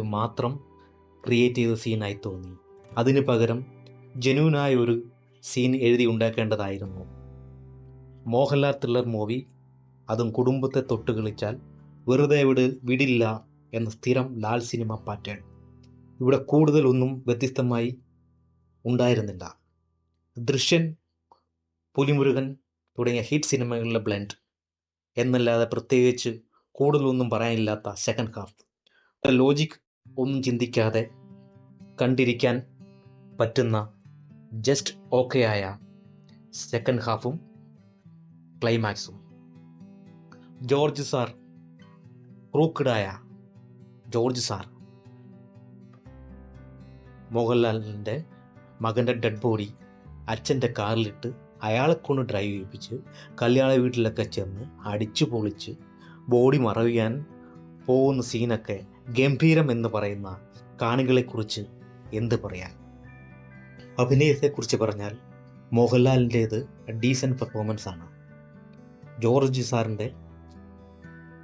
മാത്രം ക്രിയേറ്റ് ചെയ്ത സീനായി തോന്നി. അതിന് പകരം ജനുവിനായ ഒരു സീൻ എഴുതി ഉണ്ടാക്കേണ്ടതായിരുന്നു. മോഹൻലാൽ ത്രില്ലർ മൂവി അതും കുടുംബത്തെ തൊട്ട് കളിച്ചാൽ വെറുതെ വിട് വിടില്ല എന്ന സ്ഥിരം ലാൽ സിനിമ പാറ്റേൺ ഇവിടെ കൂടുതലൊന്നും വ്യത്യസ്തമായി ഉണ്ടായിരുന്നില്ല. ദൃശ്യൻ പുലിമുരുകൻ തുടങ്ങിയ ഹിറ്റ് സിനിമകളിലെ ബ്ലെൻഡ് എന്നല്ലാതെ പ്രത്യേകിച്ച് കൂടുതലൊന്നും പറയാനില്ലാത്ത സെക്കൻഡ് ഹാഫ് ലോജിക് ഒന്നും ചിന്തിക്കാതെ കണ്ടിരിക്കാൻ പറ്റുന്ന ജസ്റ്റ് ഓക്കെ ആയ സെക്കൻഡ് ഹാഫും ക്ലൈമാക്സും ജോർജ് സാർ ക്രൂക്കഡായ ജോർജ് സാർ മോഹൻലാലിന്റെ മകന്റെ ഡെഡ് ബോഡി അച്ഛന്റെ കാറിലിട്ട് അയാളെ കൊണ്ട് ഡ്രൈവ് ചെയ്യിപ്പിച്ച് കല്യാണ വീട്ടിലൊക്കെ ചെന്ന് അടിച്ചു പൊളിച്ച് ബോഡി മറവിയാൻ പോകുന്ന സീനൊക്കെ ഗംഭീരം എന്ന് പറയുന്ന കാണികളെക്കുറിച്ച് എന്ത് പറയാൻ? അഭിനയത്തെക്കുറിച്ച് പറഞ്ഞാൽ മോഹൻലാലിന്റേത് ഡീസന്റ് പെർഫോമൻസ് ആണ് ജോർജ് സാറിന്റെ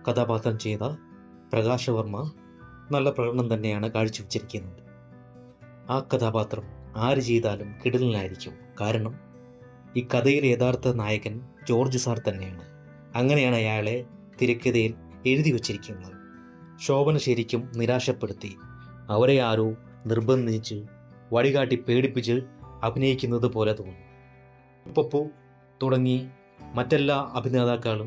കഥാപാത്രം ചെയ്ത പ്രകാശവർമ്മ നല്ല പ്രകടനം തന്നെയാണ് കാഴ്ചവെച്ചിരിക്കുന്നത്. ആ കഥാപാത്രം ആര് ചെയ്താലും കിടലിനായിരിക്കും. കാരണം ഈ കഥയിലെ യഥാർത്ഥ നായകൻ ജോർജ് സാർ തന്നെയാണ്. അങ്ങനെയാണ് അയാളെ തിരക്കഥയിൽ എഴുതി വച്ചിരിക്കുന്നത്. ശോഭന ശരിക്കും നിരാശപ്പെടുത്തി. അവരെ ആരോ നിർബന്ധിച്ച് വഴികാട്ടി പേടിപ്പിച്ച് അഭിനയിക്കുന്നത് പോലെ തോന്നി. പപ്പു തുടങ്ങി മറ്റെല്ലാ അഭിനേതാക്കളും